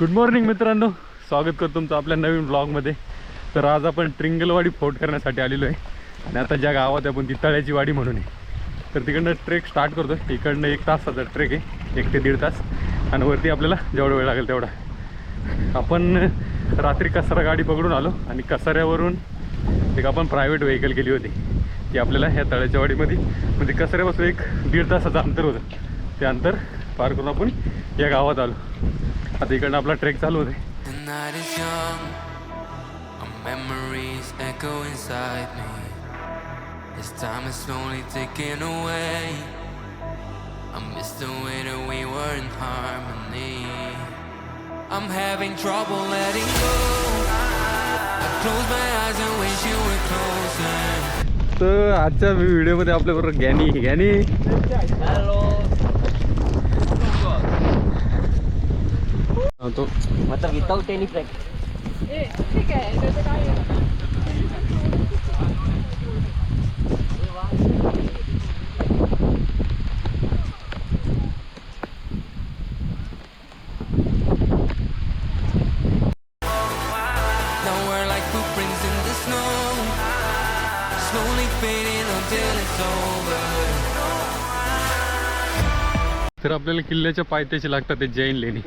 Good morning मित्रांनो. स्वागत करतो तुमचं आपल्या नवीन ब्लॉगमध्ये तर आज आपण ट्रिंगलवाडी फोर्ट करण्यासाठी आलेलो आहे. आणि आता ज्या गावात आहे आपण ती तळ्याची वाडी म्हणून आहे. तर तिकडनं ट्रेक स्टार्ट करतो तिकडनं एक तासाचा ट्रेक आहे. एक ते दीड तास. आणि वरती आपल्याला जेवढा वेळ लागेल तेवढा. आपण रात्री कसारा गाडी पकडून आलो. आणि कसाऱ्यावरून एक आपण प्रायव्हेट व्हेकल केली होती. ती आपल्याला ह्या तळ्याच्या वाडीमध्ये. म्हणजे कसाऱ्यापासून एक दीड तासाचं अंतर होतं. ते अंतर पार करून आपण या गावात आलो. आता इकडनं आपला ट्रेक चालू होते The night is young, our memories echo inside me. As time is slowly ticking away, I miss the way that we were in harmony. I'm having trouble letting go. I close my eyes and wish you were closer. तर आजच्या व्हिडिओमध्ये आपल्याबरोबर गॅनी गॅनी तो मतलब without any practice ए, ठीक आहे त्याचं काय आहे? Now we're like footprints in the snow, slowly fading until it's over. तर आपल्याला किल्ल्याच्या पायथ्याशी लागतात ते जैन लेणी.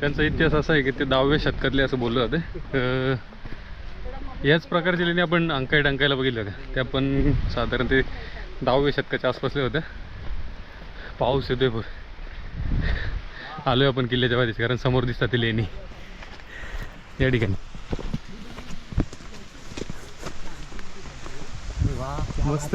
त्यांचा इतिहास असा आहे की ते दहाव्या शतकातले असं बोललं जातं. याच प्रकारच्या लेणी आपण अंकाय डंकायला बघितल्या होत्या. त्या पण साधारण ते दहाव्या शतकाच्या आसपासल्या होत्या. पाऊस येतोय भर आलोय आपण किल्ल्याच्या पायथ्याशी कारण समोर दिसतात ते लेणी. या ठिकाणी. मस्त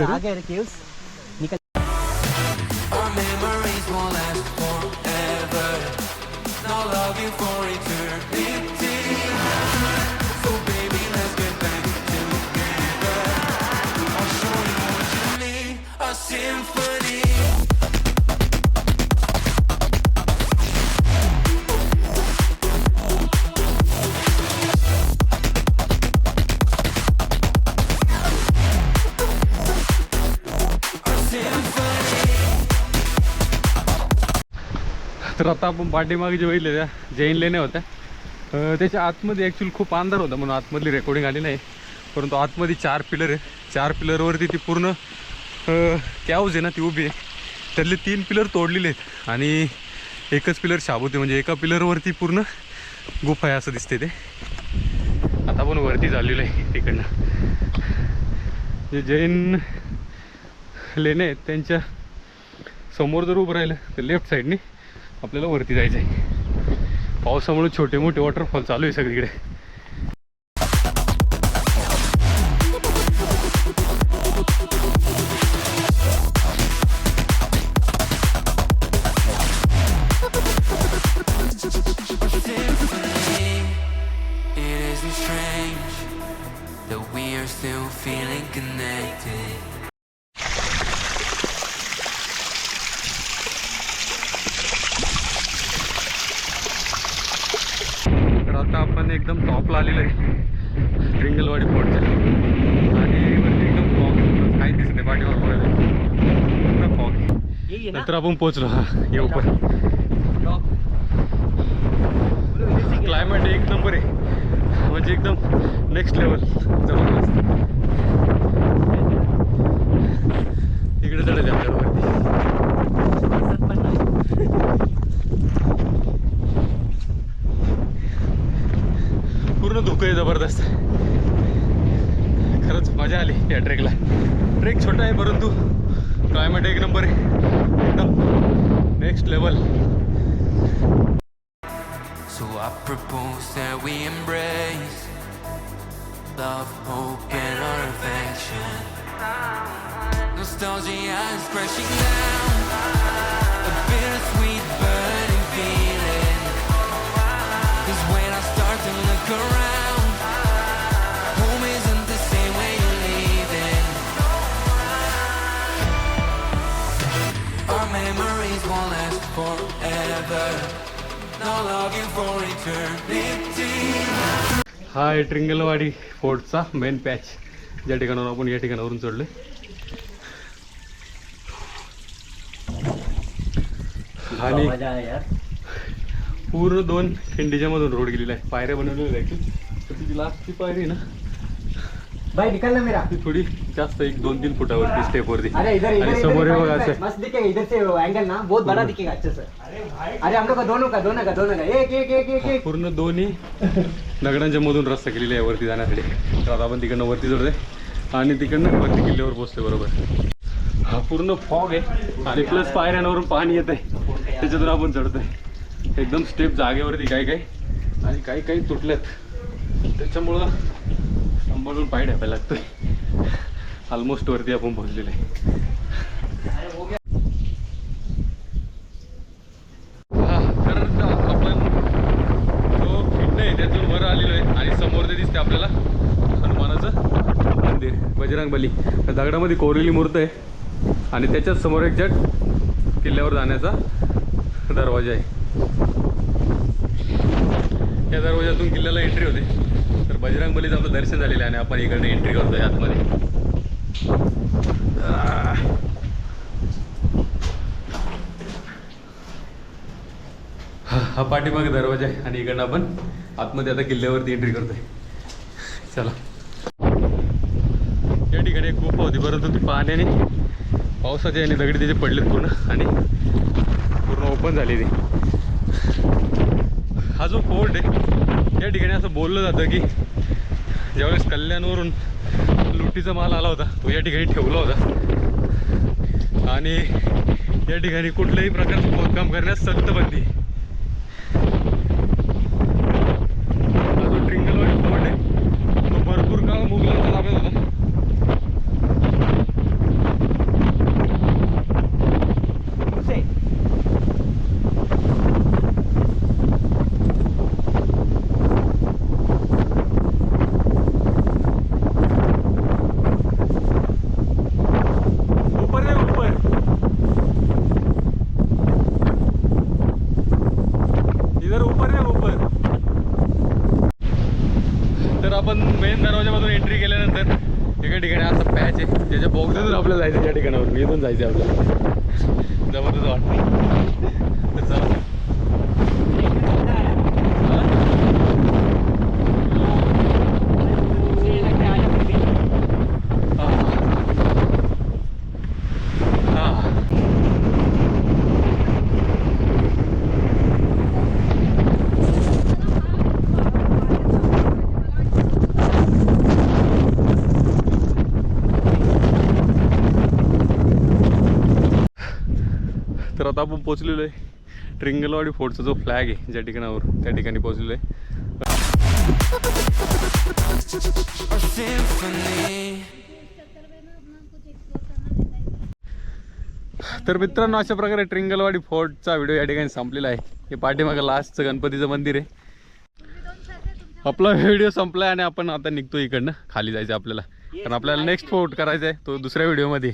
तर आता आपण पाठीमागे जे बघितले त्या जैन लेण्या होत्या. त्याच्या आतमध्ये ॲक्च्युली खूप अंधार होता म्हणून आतमधली रेकॉर्डिंग आली नाही. परंतु आतमध्ये चार पिलर आहे चार पिलरवरती ती पूर्ण कॅवज आहे ना ती उभी आहे. त्यातले तीन पिलर तोडलेले आहेत. आणि एकच पिलर शाबूते म्हणजे एका पिलरवरती पूर्ण गुफा आहे असं दिसते ते. आता आपण वरती चाललेलो आहे तिकडनं. जे जैन लेणे आहेत त्यांच्यासमोर जर उभं राहिलं तर लेफ्ट साईडने आपल्याला वरती जायचं आहे पावसामुळे छोटे मोठे वॉटरफॉल चालू आहे सगळीकडे. एकदम टॉपला आलेलो आहे. ट्रिंगलवाडी फोर्टच्या आणि वरती एकदम फॉग काही दिसत नाही पाठीवर बघायला फॉग नंतर आपण पोहोचलो. हा ये उपर. क्लायमेट एक नंबर आहे. म्हणजे एकदम नेक्स्ट लेवल जबरदस्त. इकडे चढायचं आपल्याला वरती पूर्ण धुकं आहे जबरदस्त खरंच मजा आली या ट्रेकला ट्रेक छोटा आहे परंतु क्लायमेट एक नंबर आहे एकदम next level So I propose that we embrace love, hope, and our affection. Nostalgia is crashing down, a bittersweet हा आहे ट्रिंगलवाडी फोर्टचा मेन पॅच ज्या ठिकाणावर आपण या ठिकाणावरून चढलोय. आणि पूर्ण दोन खिंडीच्या मधून रोड गेलेला आहे. पायऱ्या बनवलेल्या आहेत. तर तिची लास्टची पायरी आहे ना भाई निकल ना मेरा. ती थोडी जास्त एक दोन तीन फुटावरती स्टेप वरती. अरे इधर इधर आणि इधर समोर हे बघा इधर, असं मस्त दिखेगा इधर से एंगल ना. बहुत बड़ा दिखेगा अच्छे से. अरे हम लोग का दोनों का दोनों का दोनों का. एक एक एक एक एक. पूर्ण दोन्ही दगडांच्या मधून रस्ता केलेला आहे वरती जाण्यासाठी. तर आता आपण तिकडनं वरती चढतोय आणि तिकडनं वरती किल्ल्यावर पोहोचतोय बरोबर. हा पूर्ण फॉग आहे. आणि प्लस पायऱ्यांवरून पाणी येत आहे त्याच्यातून आपण चढतोय. एकदम स्टेप जागेवरती काही काही आणि काही काही तुटल्यात. त्याच्यामुळं सांभाळून पाय ढापायला लागतोय. ऑलमोस्ट वरती आपण पोहोचलेलो आहे. हा, तर आपण जो खिंड आहे त्यातून वर आलेलो आहे आणि समोर ते दिसते आपल्याला हनुमानाचं मंदिर बजरंगबली. दगडामध्ये कोरलेली मूर्त आहे. आणि त्याच्याच समोर एक जट किल्ल्यावर जाण्याचा दरवाजा आहे. या दरवाजातून किल्ल्याला एंट्री होते. तर बजरंग बलीचं आपलं दर्शन झालेलं आहे आणि आपण इकडनं एंट्री करतोय आतमध्ये. हा हा पाठीमागे दरवाजा आहे आणि इकडनं आपण आतमध्ये आता किल्ल्यावरती एंट्री करतोय. चला. या ठिकाणी एक गुफा होती परंतु ती पाण्याने पावसाचे आणि दगडी त्याचे पडलेत पूर्ण आणि पूर्ण ओपन झाली ती हा जो फोर्ट आहे या ठिकाणी असं बोललं जातं की ज्यावेळेस कल्याणवरून लुटीचा माल आला होता तो या ठिकाणी ठेवला होता. आणि या ठिकाणी कुठल्याही प्रकारचं खोदकाम करण्यास सक्त बंदी आहे. हा जो ट्रिंगलवाडी फोर्ट आहे तो भरपूर काळ मुघलांच्या ताब्यात होता से ऊपर आहे ऊपर इधर ऊपर आहे ऊपर तर आपण मेन दरवाजामधून एंट्री केल्यानंतर एका ठिकाणी असं पॅच आहे. ज्याच्या बोगद्यातून आपल्याला जायचं त्या ठिकाणावर. इथून जायचं आपल्याला. जबरदस्त वाटतं तर चला हा. हा. तर आता आपण पोचलेलो आहे ट्रिंगलवाडी फोर्टचा जो फ्लॅग आहे ज्या ठिकाणावर त्या ठिकाणी पोचलेलो आहे. तर मित्रांनो अशा प्रकारे ट्रिंगलवाडी फोर्टचा व्हिडिओ या ठिकाणी संपलेला आहे. हे पाठीमागं लास्टचं गणपतीचं मंदिर आहे. आपला व्हिडिओ संपला आणि आपण आता निघतो इकडनं. खाली जायचं आपल्याला. कारण आपल्याला नेक्स्ट फोर्ट करायचा आहे तो दुसऱ्या व्हिडिओमध्ये.